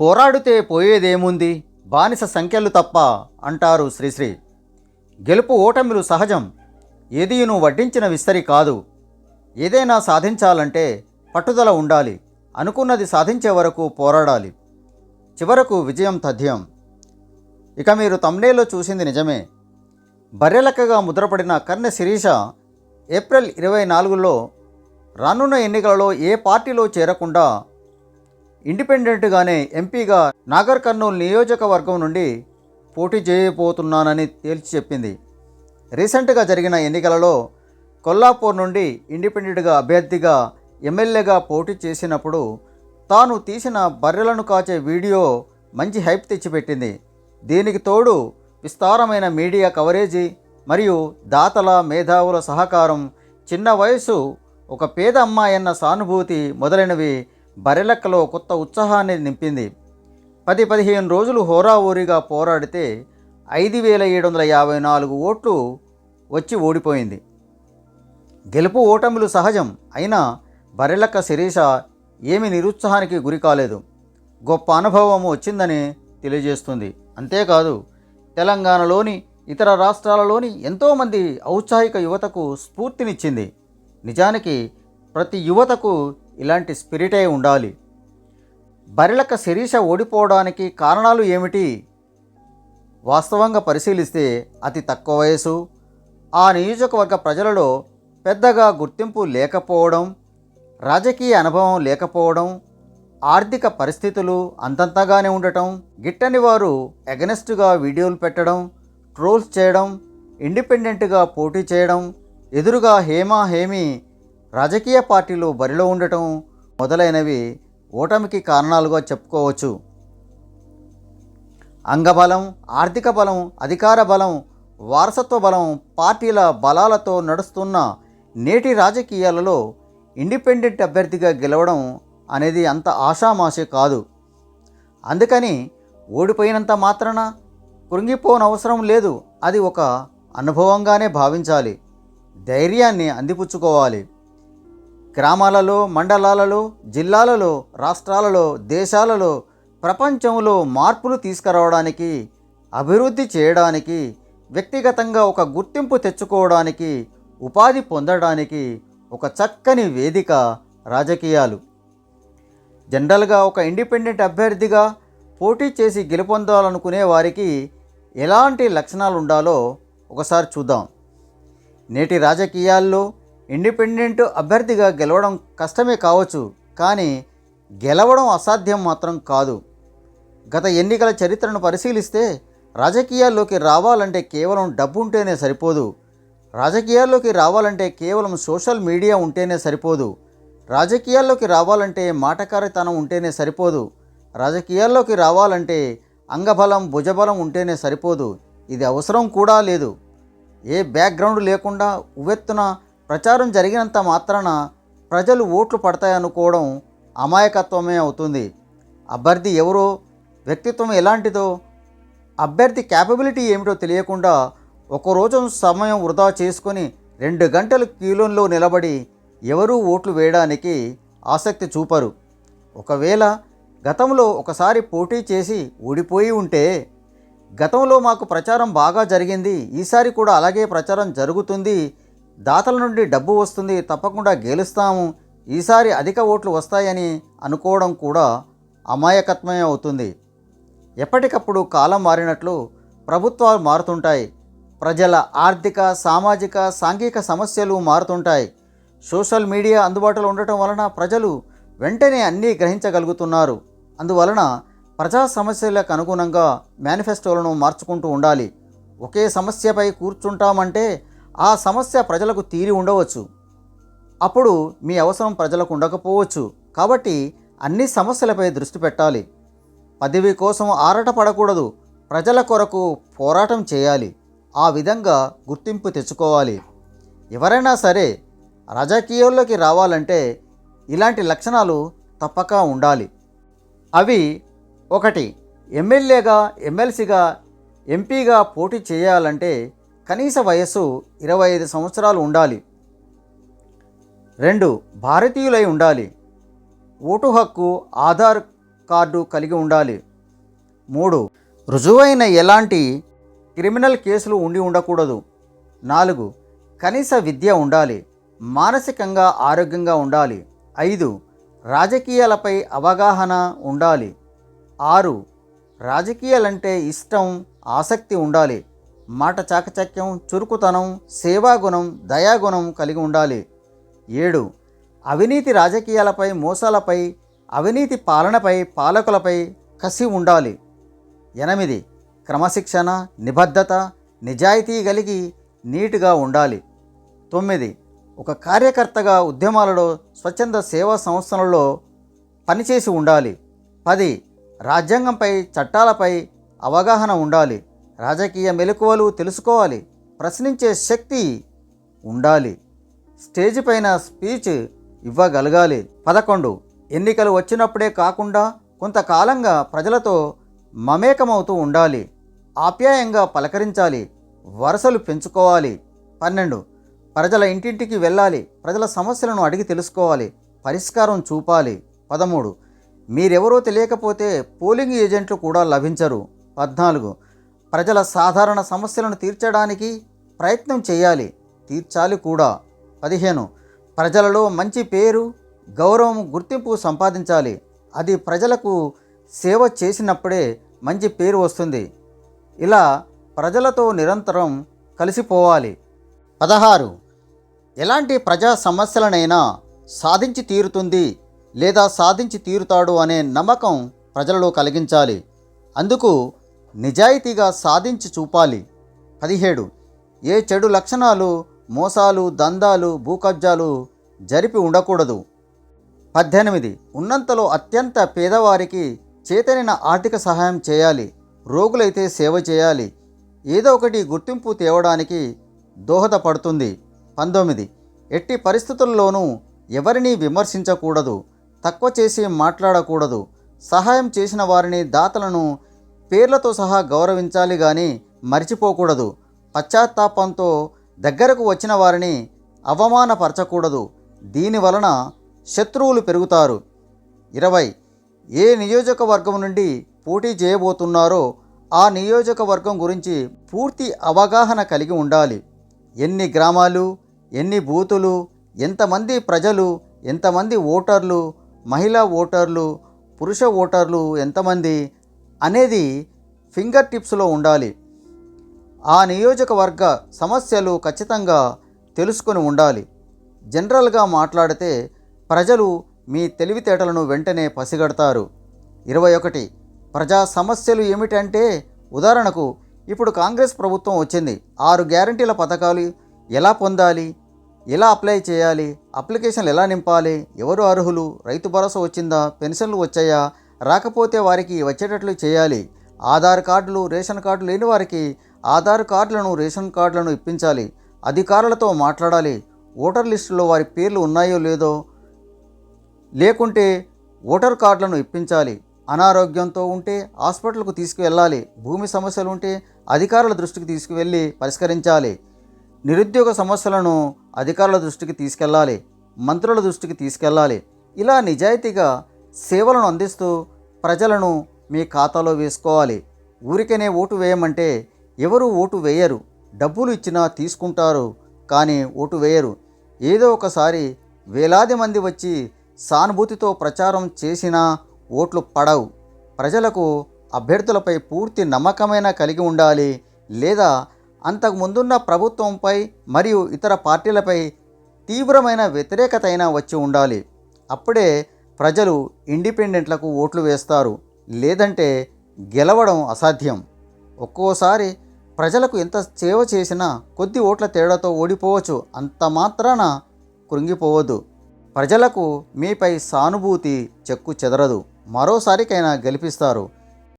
పోరాడితే పోయేదేముంది? బానిస సంఖ్యలు తప్ప అంటారు శ్రీశ్రీ. గెలుపు ఓటమిలు సహజం. ఏదీను వడ్డించిన విస్తరి కాదు. ఏదైనా సాధించాలంటే పట్టుదల ఉండాలి. అనుకున్నది సాధించే వరకు పోరాడాలి. చివరకు విజయం తథ్యం. ఇక మీరు తమ్నేలో చూసింది నిజమే. బర్రెలక్కగా ముద్రపడిన కర్ణ శిరీష ఏప్రిల్ ఇరవై నాలుగులో రానున్న ఎన్నికలలో ఏ పార్టీలో చేరకుండా ఇండిపెండెంట్గానే ఎంపీగా నాగర్ కర్నూలు నియోజకవర్గం నుండి పోటీ చేయబోతున్నానని తేల్చి చెప్పింది. రీసెంట్గా జరిగిన ఎన్నికలలో కొల్లాపూర్ నుండి ఇండిపెండెంట్గా అభ్యర్థిగా ఎమ్మెల్యేగా పోటీ చేసినప్పుడు తాను తీసిన బర్రెలను కాచే వీడియో మంచి హైప్ తెచ్చిపెట్టింది. దీనికి తోడు విస్తారమైన మీడియా కవరేజీ మరియు దాతల మేధావుల సహకారం చిన్న వయసు ఒక పేద అమ్మాయన్న సానుభూతి మొదలైనవి బరెలెక్కలో కొత్త ఉత్సాహాన్ని నింపింది. పది పదిహేను రోజులు హోరాహోరీగా పోరాడితే ఐదు వేల ఏడు వందల యాభై నాలుగు ఓట్లు వచ్చి ఓడిపోయింది. గెలుపు ఓటములు సహజం అయినా బరెలక్క శిరీష ఏమి నిరుత్సాహానికి గురి కాలేదు. గొప్ప అనుభవం వచ్చిందని తెలియజేస్తుంది. అంతేకాదు తెలంగాణలోని ఇతర రాష్ట్రాలలోని ఎంతోమంది ఔత్సాహిక యువతకు స్ఫూర్తినిచ్చింది. నిజానికి ప్రతి యువతకు ఇలాంటి స్పిరిటే ఉండాలి. బరిలక శిరీష ఓడిపోవడానికి కారణాలు ఏమిటి? వాస్తవంగా పరిశీలిస్తే అతి తక్కువ వయసు ఆ నియోజకవర్గ ప్రజలలో పెద్దగా గుర్తింపు లేకపోవడం రాజకీయ అనుభవం లేకపోవడం ఆర్థిక పరిస్థితులు అంతంతగానే ఉండటం గిట్టని వారు ఎగనెస్ట్గా వీడియోలు పెట్టడం ట్రోల్స్ చేయడం ఇండిపెండెంట్గా పోటీ చేయడం ఎదురుగా హేమా హేమి రాజకీయ పార్టీలు బరిలో ఉండటం మొదలైనవి ఓటమికి కారణాలుగా చెప్పుకోవచ్చు. అంగబలం ఆర్థిక బలం అధికార బలం వారసత్వ బలం పార్టీల బలాలతో నడుస్తున్న నేటి రాజకీయాలలో ఇండిపెండెంట్ అభ్యర్థిగా గెలవడం అనేది అంత ఆషామాషే కాదు. అందుకని ఓడిపోయినంత మాత్రాన కృంగిపోనవసరం లేదు అది ఒక అనుభవంగానే భావించాలి. ధైర్యాన్ని అందిపుచ్చుకోవాలి. గ్రామాలలో మండలాలలో జిల్లాలలో రాష్ట్రాలలో దేశాలలో ప్రపంచంలో మార్పులు తీసుకురావడానికి అభివృద్ధి చేయడానికి వ్యక్తిగతంగా ఒక గుర్తింపు తెచ్చుకోవడానికి ఉపాధి పొందడానికి ఒక చక్కని వేదిక రాజకీయాలు. జనరల్గా ఒక ఇండిపెండెంట్ అభ్యర్థిగా పోటీ చేసి గెలుపొందాలనుకునే వారికి ఎలాంటి లక్షణాలు ఉండాలో ఒకసారి చూద్దాం. నేటి రాజకీయాల్లో ఇండిపెండెంట్ అభ్యర్థిగా గెలవడం కష్టమే కావచ్చు కానీ గెలవడం అసాధ్యం మాత్రం కాదు. గత ఎన్నికల చరిత్రను పరిశీలిస్తే రాజకీయాల్లోకి రావాలంటే కేవలం డబ్బు ఉంటేనే సరిపోదు. రాజకీయాల్లోకి రావాలంటే కేవలం సోషల్ మీడియా ఉంటేనే సరిపోదు. రాజకీయాల్లోకి రావాలంటే మాటకారితనం ఉంటేనే సరిపోదు. రాజకీయాల్లోకి రావాలంటే అంగబలం భుజబలం ఉంటేనే సరిపోదు. ఇది అవసరం కూడా లేదు. ఏ బ్యాక్గ్రౌండ్ లేకుండా ఉవ్వెత్తున ప్రచారం జరిగినంత మాత్రాన ప్రజలు ఓట్లు పడతాయనుకోవడం అమాయకత్వమే అవుతుంది. అభ్యర్థి ఎవరో వ్యక్తిత్వం ఎలాంటిదో అభ్యర్థి క్యాపబిలిటీ ఏమిటో తెలియకుండా ఒకరోజు సమయం వృధా చేసుకొని రెండు గంటలు క్యూలోన్లో నిలబడి ఎవరూ ఓట్లు వేయడానికి ఆసక్తి చూపరు. ఒకవేళ గతంలో ఒకసారి పోటీ చేసి ఓడిపోయి ఉంటే గతంలో మాకు ప్రచారం బాగా జరిగింది ఈసారి కూడా అలాగే ప్రచారం జరుగుతుంది దాతల నుండి డబ్బు వస్తుంది తప్పకుండా గెలుస్తాము. ఈసారి అధిక ఓట్లు వస్తాయని అనుకోవడం కూడా అమాయకత్వమే అవుతుంది. ఎప్పటికప్పుడు కాలం మారినట్లు ప్రభుత్వాలు మారుతుంటాయి. ప్రజల ఆర్థిక సామాజిక సాంఘిక సమస్యలు మారుతుంటాయి. సోషల్ మీడియా అందుబాటులో ఉండటం వలన ప్రజలు వెంటనే అన్నీ గ్రహించగలుగుతున్నారు. అందువలన ప్రజా సమస్యలకు అనుగుణంగా మేనిఫెస్టోలను మార్చుకుంటూ ఉండాలి. ఒకే సమస్యపై కూర్చుంటామంటే ఆ సమస్య ప్రజలకు తీరి ఉండవచ్చు. అప్పుడు మీ అవసరం ప్రజలకు ఉండకపోవచ్చు. కాబట్టి అన్ని సమస్యలపై దృష్టి పెట్టాలి. పదవి కోసం ఆరాట పడకూడదు. ప్రజల కొరకు పోరాటం చేయాలి. ఆ విధంగా గుర్తింపు తెచ్చుకోవాలి. ఎవరైనా సరే రాజకీయాల్లోకి రావాలంటే ఇలాంటి లక్షణాలు తప్పక ఉండాలి. అవి ఒకటి ఎమ్మెల్యేగా ఎమ్మెల్సీగా ఎంపీగా పోటీ చేయాలంటే కనీస వయస్సు ఇరవై ఐదు సంవత్సరాలు ఉండాలి. రెండు భారతీయులై ఉండాలి. ఓటు హక్కు ఆధార్ కార్డు కలిగి ఉండాలి. మూడు రుజువైన ఎలాంటి క్రిమినల్ కేసులు ఉండి ఉండకూడదు. నాలుగు కనీస విద్య ఉండాలి. మానసికంగా ఆరోగ్యంగా ఉండాలి. ఐదు రాజకీయాలపై అవగాహన ఉండాలి. ఆరు రాజకీయాలంటే ఇష్టం ఆసక్తి ఉండాలి. మాట చాకచక్యం చురుకుతనం సేవాగుణం దయాగుణం కలిగి ఉండాలి. ఏడు. అవినీతి రాజకీయాలపై మోసాలపై అవినీతి పాలనపై పాలకులపై కసి ఉండాలి. ఎనిమిది. క్రమశిక్షణ నిబద్ధత నిజాయితీ కలిగి నీటుగా ఉండాలి. తొమ్మిది. ఒక కార్యకర్తగా ఉద్యమాలలో స్వచ్ఛంద సేవా సంస్థలలో పనిచేసి ఉండాలి. పది. రాజ్యాంగంపై చట్టాలపై అవగాహన ఉండాలి. రాజకీయ మెలకువలు తెలుసుకోవాలి. ప్రశ్నించే శక్తి ఉండాలి. స్టేజ్ పైన స్పీచ్ ఇవ్వగలగాలి. పదకొండు. ఎన్నికలు వచ్చినప్పుడే కాకుండా కొంతకాలంగా ప్రజలతో మమేకమవుతూ ఉండాలి. ఆప్యాయంగా పలకరించాలి. వరుసలు పెంచుకోవాలి. పన్నెండు. ప్రజల ఇంటింటికి వెళ్ళాలి. ప్రజల సమస్యలను అడిగి తెలుసుకోవాలి. పరిష్కారం చూపాలి. పదమూడు. మీరెవరో తెలియకపోతే పోలింగ్ ఏజెంట్లు కూడా లభించరు. పద్నాలుగు. ప్రజల సాధారణ సమస్యలను తీర్చడానికి ప్రయత్నం చేయాలి. తీర్చాలి కూడా. పదిహేను. ప్రజలలో మంచి పేరు గౌరవం గుర్తింపు సంపాదించాలి. అది ప్రజలకు సేవ చేసినప్పుడే మంచి పేరు వస్తుంది. ఇలా ప్రజలతో నిరంతరం కలిసిపోవాలి. పదహారు. ఎలాంటి ప్రజా సమస్యలనైనా సాధించి తీరుతుంది లేదా సాధించి తీరుతాడు అనే నమ్మకం ప్రజలలో కలిగించాలి. అందుకు నిజాయితీగా సాధించి చూపాలి. పదిహేడు. ఏ చెడు లక్షణాలు మోసాలు దందాలు భూకబ్జాలు జరిపి ఉండకూడదు. పద్దెనిమిది. ఉన్నంతలో అత్యంత పేదవారికి చేతనైన ఆర్థిక సహాయం చేయాలి. రోగులైతే సేవ చేయాలి. ఏదో ఒకటి గుర్తింపు తేవడానికి దోహదపడుతుంది. పంతొమ్మిది. ఎట్టి పరిస్థితుల్లోనూ ఎవరిని విమర్శించకూడదు. తక్కువ చేసి మాట్లాడకూడదు. సహాయం చేసిన వారిని దాతలను పేర్లతో సహా గౌరవించాలి కానీ మర్చిపోకూడదు. పశ్చాత్తాపంతో దగ్గరకు వచ్చిన వారిని అవమానపరచకూడదు. దీని వలన శత్రువులు పెరుగుతారు. ఇరవై. ఏ నియోజకవర్గం నుండి పోటీ చేయబోతున్నారో ఆ నియోజకవర్గం గురించి పూర్తి అవగాహన కలిగి ఉండాలి. ఎన్ని గ్రామాలు ఎన్ని బూతులు ఎంతమంది ప్రజలు ఎంతమంది ఓటర్లు మహిళా ఓటర్లు పురుష ఓటర్లు ఎంతమంది అనేది ఫింగర్ టిప్స్లో ఉండాలి. ఆ నియోజకవర్గ సమస్యలు ఖచ్చితంగా తెలుసుకొని ఉండాలి. జనరల్గా మాట్లాడితే ప్రజలు మీ తెలివితేటలను వెంటనే పసిగడతారు. ఇరవై ఒకటి ప్రజా సమస్యలు ఏమిటంటే ఉదాహరణకు ఇప్పుడు కాంగ్రెస్ ప్రభుత్వం వచ్చింది. ఆరు గ్యారంటీల పథకాలు ఎలా పొందాలి? ఎలా అప్లై చేయాలి? అప్లికేషన్లు ఎలా నింపాలి? ఎవరు అర్హులు? రైతు భరోసా వచ్చిందా? పెన్షన్లు వచ్చాయా? రాకపోతే వారికి వచ్చేటట్లు చేయాలి. ఆధార్ కార్డులు రేషన్ కార్డులు లేని వారికి ఆధార్ కార్డులను రేషన్ కార్డులను ఇప్పించాలి. అధికారులతో మాట్లాడాలి. ఓటర్ లిస్టులో వారి పేర్లు ఉన్నాయో లేదో లేకుంటే ఓటర్ కార్డులను ఇప్పించాలి. అనారోగ్యంతో ఉంటే హాస్పిటల్కు తీసుకువెళ్ళాలి. భూమి సమస్యలు ఉంటే అధికారుల దృష్టికి తీసుకువెళ్ళి పరిష్కరించాలి. నిరుద్యోగ సమస్యలను అధికారుల దృష్టికి తీసుకెళ్ళాలి. మంత్రుల దృష్టికి తీసుకెళ్ళాలి. ఇలా నిజాయితీగా సేవలను అందిస్తూ ప్రజలను మీ ఖాతాలో వేసుకోవాలి. ఊరికనే ఓటు వేయమంటే ఎవరు ఓటు వేయరు. డబ్బులు ఇచ్చినా తీసుకుంటారు కానీ ఓటు వేయరు. ఏదో ఒకసారి వేలాది మంది వచ్చి సానుభూతితో ప్రచారం చేసినా ఓట్లు పడవు. ప్రజలకు అభ్యర్థులపై పూర్తి నమ్మకమైన కలిగి ఉండాలి లేదా అంతకు ముందున్న ప్రభుత్వంపై మరియు ఇతర పార్టీలపై తీవ్రమైన వ్యతిరేకత అయినా వచ్చి ఉండాలి. అప్పుడే ప్రజలు ఇండిపెండెంట్లకు ఓట్లు వేస్తారు. లేదంటే గెలవడం అసాధ్యం. ఒక్కోసారి ప్రజలకు ఎంత సేవ చేసినా కొద్ది ఓట్ల తేడాతో ఓడిపోవచ్చు. అంత మాత్రాన కృంగిపోవద్దు. ప్రజలకు మీపై సానుభూతి చెక్కు చెదరదు. మరోసారికైనా గెలిపిస్తారు.